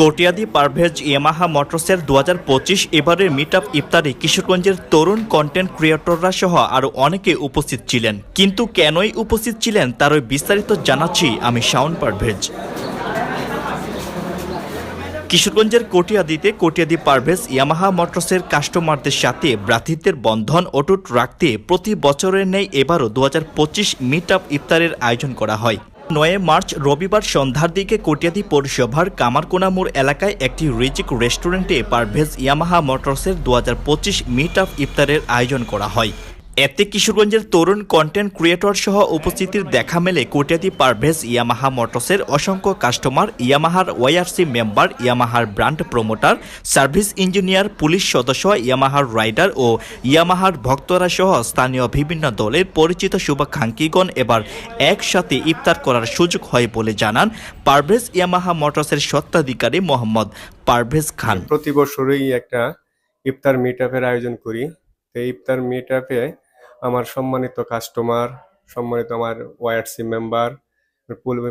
কোটিয়াদি Parvez Yamaha মোটরসের দু হাজার পঁচিশ এবারের মিট আপ ইফতারে কিশোরগঞ্জের তরুণ কন্টেন্ট ক্রিয়েটররা সহ আরও অনেকে উপস্থিত ছিলেন। কিন্তু কেনই উপস্থিত ছিলেন তারই বিস্তারিত জানাচ্ছি আমি শাওন পারভেজ। কিশোরগঞ্জের কোটিয়াদিতে কোটিয়াদি পারভেজ ইয়ামাহা মোটরসের কাস্টমারদের সাথে ভ্রাতৃত্বের বন্ধন অটুট রাখতে প্রতি বছরের নেই এবারও দু হাজার পঁচিশ মিট আপ ইফতারের আয়োজন করা হয়। নয় মার্চ রবিবার সন্ধ্যার দিকে কটিয়াদি পৌরসভার কামারকোনা মোড় এলাকায় একটি রিজিক রেস্টুরেন্টে পারভেজ ইয়ামাহা মোটরসের দু হাজার পঁচিশ মিট আপ ইফতারের আয়োজন করা হয়। এতে কিশোরগঞ্জের তরুণ কন্টেন্ট ক্রিয়েটর সহ উপস্থিতির দেখা মেলে কোটিয়াদি পারভেজ ইয়ামাহা মোটরসের অসংখ্য কাস্টমার ইয়ামাহার YRC member ইয়ামাহার brand promoter service engineer police সদস্য, ইয়ামাহার রাইডার ও ইয়ামাহার ভক্তরা সহ স্থানীয় বিভিন্ন দলের পরিচিত শুভাকাঙ্ক্ষীগণ এবার একসাথে ইফতার করার সুযোগ হয় বলে জানান পারভেজ ইয়ামাহা মোটরসের স্বত্বাধিকারী মোহাম্মদ পারভেজ খান। প্রতি বছরই একটা ইফতার মিট আয়োজন করি। ইফতার মিট আমার সম্মানিত কাস্টমার সম্মানিত আমার ওয়াইআরসি মেম্বার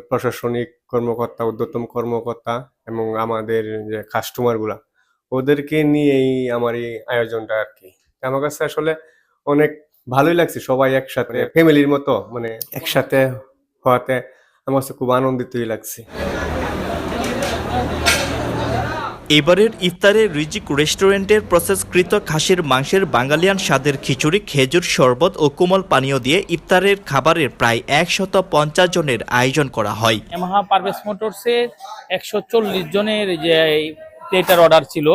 প্রশাসনিক কর্মকর্তা ঊর্ধ্বতম কর্মকর্তা এবং আমাদের যে কাস্টমারগুলা ওদেরকে নিয়েই আমার এই আয়োজনটা আর কি আমার কাছে আসলে অনেক ভালোই লাগছে সবাই একসাথে ফ্যামিলির মতো মানে একসাথে হওয়াতে আমার কাছে খুব আনন্দিতই লাগছে। এবারের ইফতারে রিজিক রেস্টুরেন্টের প্রসেসকৃত খাসির মাংসের বাঙালিয়ান স্বাদের খিচুড়ি, খেজুর শরবত ও কোমল পানীয় দিয়ে ইফতারের খাবারের প্রায় একশত পঞ্চাশ জনের আয়োজন করা হয়। ইয়ামাহা পারভেজ মোটরসের একশো চল্লিশ জনের যে প্লেটার অর্ডার ছিল।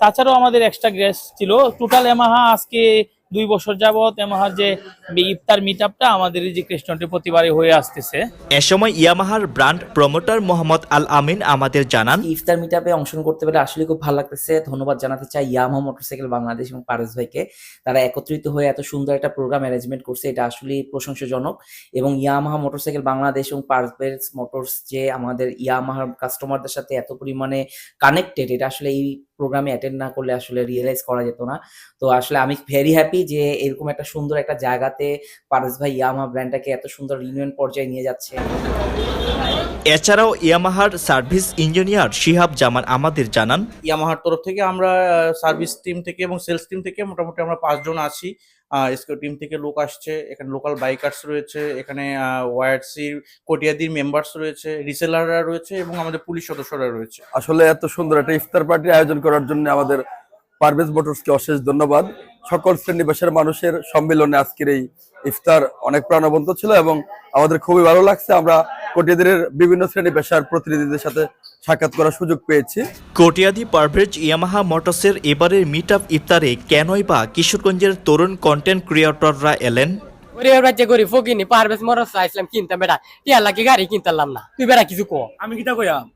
তাছাড়াও আমাদের এক্সট্রা গ্যাস ছিল। টোটাল এমাহা আজকে দুই বছর যাবত ইয়ামাহার যে ইফতার মিট আপটা আমাদের যে রেস্টুরেন্টে প্রতিবারে হয়ে আসতেছে। এ সময় ইয়ামাহার ব্র্যান্ড প্রমোটার মোহাম্মদ আল আমিন আমাদের জানান ইফতার মিটআপে অংশগ্রহণ করতে পেরে আসলে খুব ভালো লাগতেছে। ধন্যবাদ জানাতে চাই ইয়ামা মোটরসাইকেল বাংলাদেশ এবং পারস ভাইকে। তারা একত্রিত হয়ে এত সুন্দর একটা প্রোগ্রাম অ্যারেঞ্জমেন্ট করছে এটা আসলে প্রশংসাজনক। এবং ইয়ামাহা মোটরসাইকেল বাংলাদেশ এবং পারস মোটরস যে আমাদের ইয়ামাহার কাস্টমারদের সাথে এত পরিমাণে কানেক্টেড এটা আসলে এই প্রোগ্রামে অ্যাটেন্ড না করলে আসলে রিয়েলাইজ করা যেত না। তো আসলে আমি ভেরি হ্যাপি যে এরকম একটা সুন্দর একটা জায়গাতে পারস ভাই ইয়ামা ব্র্যান্ডটাকে এত সুন্দর ইউনিয়ন পর্যায়ে নিয়ে যাচ্ছে। এছাড়াও ইয়ামাহার সার্ভিস ইঞ্জিনিয়ার শিহাব জামান আমাদের জানান ইয়ামাহার তরফ থেকে আমরা সার্ভিস টিম থেকে এবং সেলস টিম থেকে মোটামুটি আমরা পাঁচজন আছি। এসকে টিম থেকে লোক আসছে, এখানে লোকাল বাইকার্স রয়েছে, এখানে ওয়াইআরসির কোটিয়াদির মেম্বার্স রয়েছে রিসেলাররা রয়েছে এবং আমাদের পুলিশ সদস্যরা রয়েছে। আসলে এত সুন্দর একটা ইফতার পার্টির আয়োজন করার জন্য আমাদের পারভেজ মোটরসকে অশেষ ধন্যবাদ। সকল শ্রেণি পেশার মানুষের সম্মেলনে আজকের এই ইফতার অনেক প্রাণবন্ত ছিল এবং আমাদের খুবই ভালো লাগছে। আমরা কোটিয়াদের বিভিন্ন শ্রেণি পেশার প্রতিনিধিদের সাথে সাক্ষাৎ করার সুযোগ পেয়েছি। কোটিয়াদি পারভেজ ইয়ামাহা মোটরসের এবারের মিট আপ ইফতারে কেনই বা কিশোরগঞ্জের তরুণ কন্টেন্ট ক্রিয়েটররা এলেন? গরিবের বাচ্চা গরিব ফকিনি পারবেস মরস চাইছিলাম কিনতাম বেটা। টিয়া লাগে গাড়ি কিনতাম না। তুই বেটা কিছু কো। আমি কিটা কইয়াম?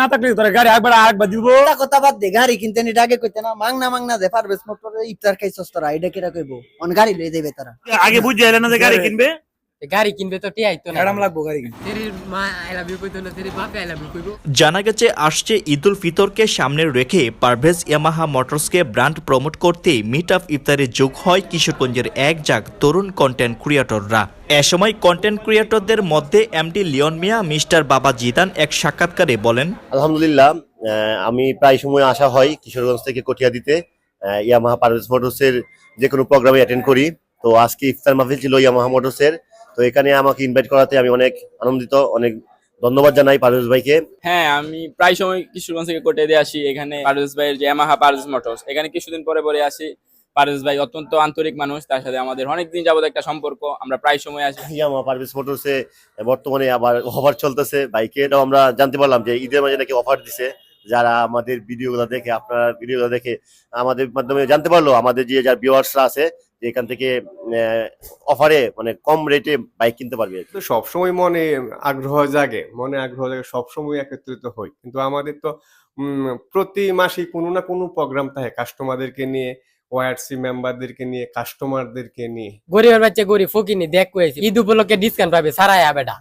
না থাকলে তোর গাড়ি একবার আরেকবার দিব। কথা বাদ দে গাড়ি কিনতে নি আগে কইতে না মাংনা মাংনা দে পারবেস মোটর ইফতার খাইছস তোরা এটা কিরা কইবো? অন গাড়ি লই দেবে তারা। আগে বুঝে এলে না যে গাড়ি কিনবে? গাড়ি কিনবে তো টিয়া আইতো না। লাগবো গাড়ি মা আই লাভ ইউ কইতো তেরি বাপ আই লাভ ইউ কইবো। জানা গেছে আসছে ঈদুল ফিতরকে সামনে রেখে পারভেজ ইয়ামাহা মোটরসকে ব্র্যান্ড প্রমোট করতে মিট আপ ইফতারে যোগ হয় কিশোরগঞ্জের এক জাগ তরুণ কন্টেন্ট ক্রিয়েটররা এ সময় কন্টেন্ট ক্রিয়েটরদের মধ্যে MD Leon Mia mister Baba Zidan এক সাক্ষাৎকারে বলেন আলহামদুলিল্লাহ আহ, আমি প্রায় সময় আসা হয় কিশোরগঞ্জ থেকে কটিয়া দিতে। ইয়ামাহা পারভেজ মোটরসের যে কোনো প্রোগ্রামে অ্যাটেন্ড করি। তো আজকে ইফতার মাহফিল ছিল ইয়ামাহা মোটরসের। তো এখানে আমাকে ইনভাইট করাতে আমি অনেক আনন্দিত অনেক ধন্যবাদ জানাই পারভেজ ভাইকে। হ্যাঁ আমি প্রায় সময় কিশোরগঞ্জ থেকে কোটে দিয়ে আসি। এখানে পারভেজ ভাইয়ের যে ইয়ামাহা পারভেজ মোটরস এখানে কিছুদিন পরে পরে আসি। পারভেজ ভাই অত্যন্ত আন্তরিক মানুষ তার সাথে আমাদের অনেকদিন যাবত একটা সম্পর্ক আমরা প্রায় সময় আসি। ইয়ামাহা পারভেজ মোটরসে বর্তমানে আবার অফার চলতেছে বাইকে। এটাও আমরা জানতে পারলাম যে ঈদের মাঝে নাকি অফার দিছে। যারা আমাদের ভিডিওগুলো দেখে আপনারা ভিডিওগুলো দেখে আমাদের মাধ্যমে জানতে পারল আমাদের যে যার ভিউয়ার্সরা আছে যে এখান থেকে অফারে মানে কম রেটে বাইক কিনতে পারবে তো সবসময় মনে আগ্রহ জাগে মনে আগ্রহ জাগে সবসময় একত্রিত হই। কিন্তু আমাদের তো উম, প্রতি মাসে কোনো না কোনো প্রোগ্রাম থাকে কাস্টমারদেরকে নিয়ে ওয়াইআরসি মেম্বারদেরকে নিয়ে কাস্টমারদেরকে নিয়ে। গরিবের বাচ্চা গরিব ফকিনি দেখ কইছি ঈদ উপলক্ষে ডিসকাউন্ট পাবে সারাই বেটা।